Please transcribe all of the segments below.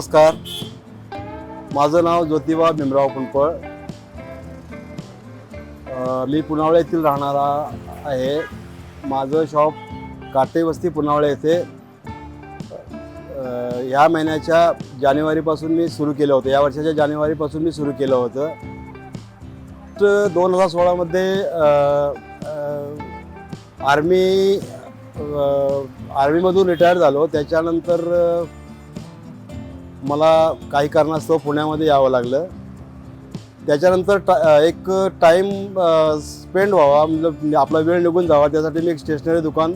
नमस्कार. माझं नाव ज्योतिबा भीमराव कुंपळ मी पुनावळे येथील राहणारा आहे. माझं शॉप काटेवस्ती पुनावळे येथे ह्या महिन्याच्या जानेवारीपासून मी सुरू केलं होतं. या वर्षाच्या जानेवारीपासून मी सुरू केलं होतं. तर दोन हजार सोळामध्ये आर्मी आर्मीमधून रिटायर झालो. त्याच्यानंतर मला काही कारणास्तव पुण्यामध्ये यावं लागलं. त्याच्यानंतर टा एक टाईम स्पेंड व्हावा म्हणजे आपला वेळ निघून जावा त्यासाठी मी एक स्टेशनरी दुकान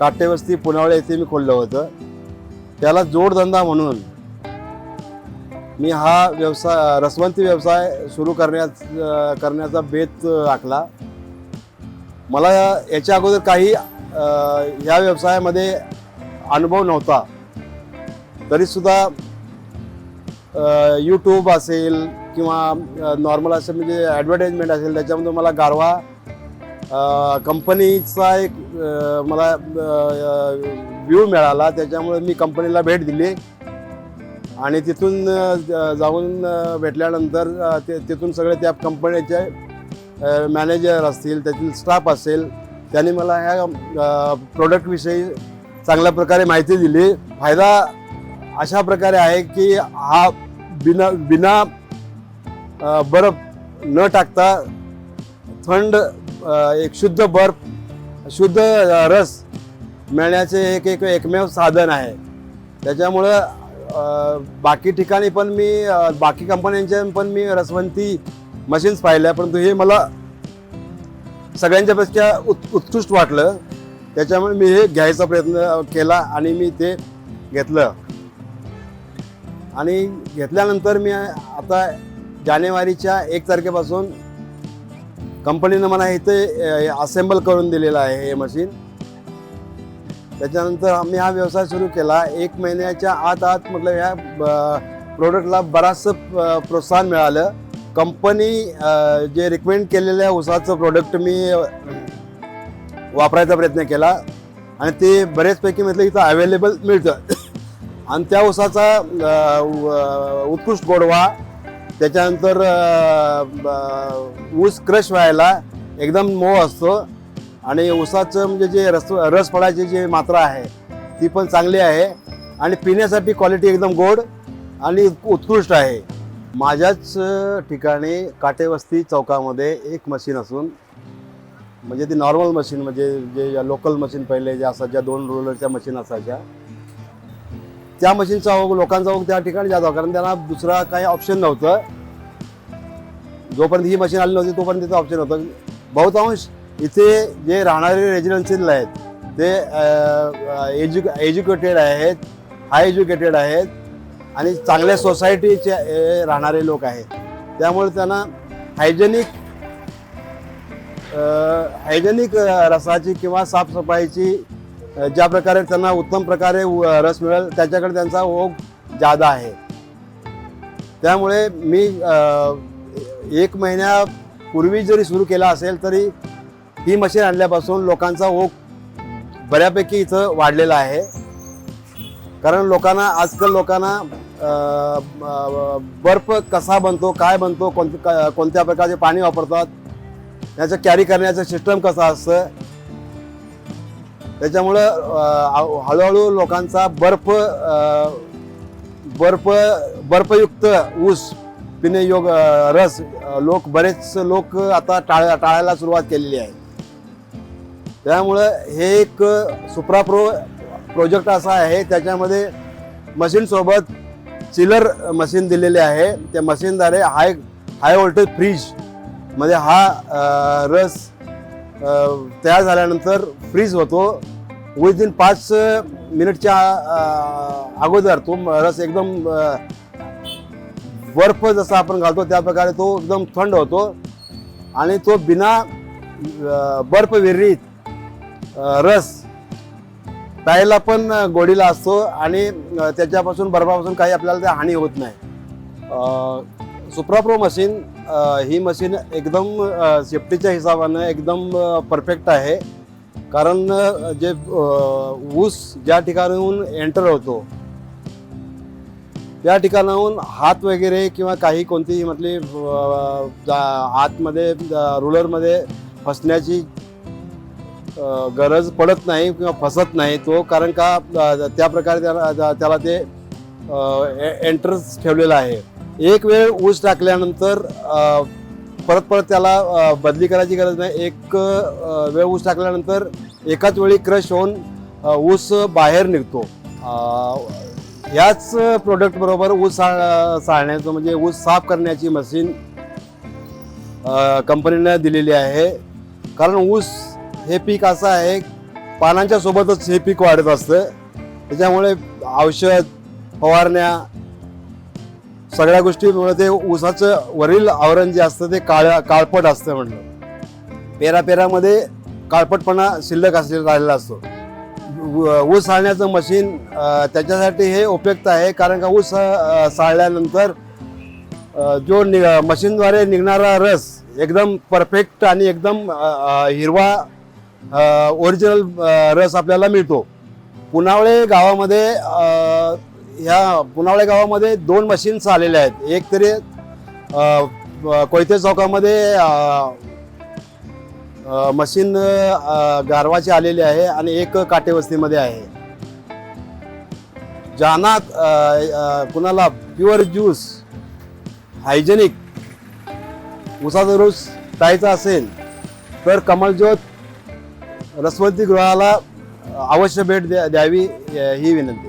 काटेवस्ती पुण्यावळे येथे मी खोललं होतं. त्याला जोडधंदा म्हणून मी हा व्यवसाय रसवंती व्यवसाय सुरू करण्याच करण्याचा बेत आखला. मला याच्या अगोदर काही ह्या व्यवसायामध्ये अनुभव नव्हता. तरीसुद्धा यूट्यूब असेल किंवा नॉर्मल म्हणजे असेल म्हणजे ॲडव्हर्टाईजमेंट असेल त्याच्यामध्ये मला गारवा कंपनीचा एक मला व्ह्यू मिळाला. त्याच्यामुळे मी कंपनीला भेट दिली. आणि तिथून जाऊन भेटल्यानंतर ते तिथून सगळे त्या कंपनीचे मॅनेजर असतील त्यातील स्टाफ असेल त्यांनी मला ह्या प्रोडक्टविषयी चांगल्या प्रकारे माहिती दिली. फायदा अशा प्रकारे आहे की हा बिना बिना बर्फ न टाकता थंड एक शुद्ध बर्फ शुद्ध रस मिळण्याचे एक एक एकमेव साधन आहे. त्याच्यामुळं बाकी ठिकाणी पण मी बाकी कंपन्यांच्या पण मी रसवंती मशीन्स पाहिल्या परंतु हे मला सगळ्यांच्यापेक्षा उत् उत्कृष्ट वाटलं. त्याच्यामुळे मी हे घ्यायचा प्रयत्न केला आणि मी ते घेतलं. आणि घेतल्यानंतर मी आता जानेवारीच्या एक तारखेपासून कंपनीनं मला इथे असेंबल करून दिलेलं आहे हे मशीन त्याच्यानंतर आम्ही हा व्यवसाय सुरू केला. एक महिन्याच्या आत आत म्हटलं ह्या प्रोडक्टला बराचसं प्रोत्साहन मिळालं. कंपनी जे रिकमेंड केलेल्या उसाचं प्रोडक्ट मी वापरायचा प्रयत्न केला. आणि ते बरेचपैकी म्हटलं इथं अवेलेबल मिळतं. आणि त्या उसाचा उत्कृष्ट गोडवा त्याच्यानंतर ऊस क्रश व्हायला एकदम मऊ असतो. आणि ऊसाचं म्हणजे जे रस रस फळाची जी मात्रा आहे ती पण चांगली आहे. आणि पिण्यासाठी क्वालिटी एकदम गोड आणि उत्कृष्ट आहे. माझ्याच ठिकाणी काटेवस्ती चौकामध्ये एक मशीन असून म्हणजे ती नॉर्मल मशीन म्हणजे जे लोकल मशीन पहिले ज्या असायच्या दोन रोलरच्या मशीन असायच्या त्या मशीनचा ओघ लोकांचा ओघ त्या ठिकाणी जात होता कारण त्यांना दुसरा काही ऑप्शन नव्हतं. जोपर्यंत ही मशीन आली नव्हती तोपर्यंत तिथं ऑप्शन होतं बहुतांश इथे जे राहणारे रेजिडेन्शियल आहेत ते एज्यु एज्युकेटेड आहेत हाय एज्युकेटेड आहेत आणि चांगल्या सोसायटीचे राहणारे लोक आहेत. त्यामुळे त्यांना हायजेनिक हायजेनिक रसाची किंवा साफसफाईची ज्या प्रकारे त्यांना उत्तम प्रकारे रस मिळेल त्याच्याकडे त्यांचा ओघ जादा आहे. त्यामुळे मी एक महिन्यापूर्वी जरी सुरू केला असेल तरी ही मशीन आणल्यापासून लोकांचा ओघ बऱ्यापैकी इथं वाढलेला आहे. कारण लोकांना आजकाल लोकांना बर्फ कसा बनतो काय बनतो कोणत्या कोणत्या प्रकारचे पाणी वापरतात त्याचं कॅरी करण्याचं सिस्टम कसं असतं त्याच्यामुळं हळूहळू लोकांचा बर्फ बर्फ बर्फयुक्त ऊस पिणे योग रस लोक बरेच लोक आता टाळ टाळायला सुरुवात केलेली आहे. त्यामुळं हे एक सुप्राप्रो प्रोजेक्ट असा आहे त्याच्यामध्ये मशीनसोबत चिलर मशीन दिलेले आहे. त्या मशीनद्वारे हाय हाय व्होल्टेज फ्रीजमध्ये हा रस तयार झाल्यानंतर फ्रीज होतो. विदिन पाच मिनिटच्या अगोदर तो रस एकदम बर्फ जसा आपण घालतो त्या प्रकारे तो एकदम थंड होतो. आणि तो बिना बर्फ विररीत रस प्यायला पण गोडीला असतो आणि त्याच्यापासून बर्फापासून काही आपल्याला ते हानी होत नाही. सुप्राप्रो मशीन ही मशीन एकदम सेफ्टीच्या हिशोबानं एकदम परफेक्ट आहे. कारण जे ऊस ज्या ठिकाणाहून एंटर होतो त्या ठिकाणाहून हात वगैरे किंवा काही कोणतीही म्हटली जा- आतमध्ये रुलरमध्ये फसण्याची गरज पडत नाही किंवा फसत नाही तो. कारण का त्या प्रकारे त्याला त्याला ते एंट्रन्स ठेवलेलं आहे. एक वेळ ऊस टाकल्यानंतर परत परत त्याला बदली करायची गरज नाही. एक वेळ ऊस टाकल्यानंतर एकाच वेळी क्रश होऊन ऊस बाहेर निघतो. ह्याच प्रोडक्टबरोबर ऊस सा- साळण्याचं म्हणजे ऊस साफ करण्याची मशीन कंपनीनं दिलेली आहे. कारण ऊस हे पीक असं आहे पानांच्या सोबतच हे पीक वाढत असतं. त्याच्यामुळे औषध फवारण्या सगळ्या गोष्टीमुळे ते ऊसाचं वरील आवरण जे असतं ते काळ काळपट असतं म्हणलं. पेरा पेरामध्ये काळपटपणा शिल्लक असले राहिलेला असतो. ऊस साळण्याचं मशीन त्याच्यासाठी हे उपयुक्त आहे कारण का ऊस साळल्यानंतर जो नि मशीनद्वारे निघणारा रस एकदम परफेक्ट आणि एकदम हिरवा ओरिजिनल रस आपल्याला मिळतो. पुनावळे गावामध्ये ह्या पुनावळे गावामध्ये दोन मशीन्स आलेल्या आहेत. एक तरी कोयते चौकामध्ये मशीन गारवाची आलेली आहे आणि एक काटेवस्तीमध्ये आहे. ज्यांना कुणाला प्युअर ज्यूस हायजेनिक उसाचा रूस प्यायचा असेल तर कमलज्योत रसवंती गृहाला अवश्य भेट द्या द्यावी ही विनंती.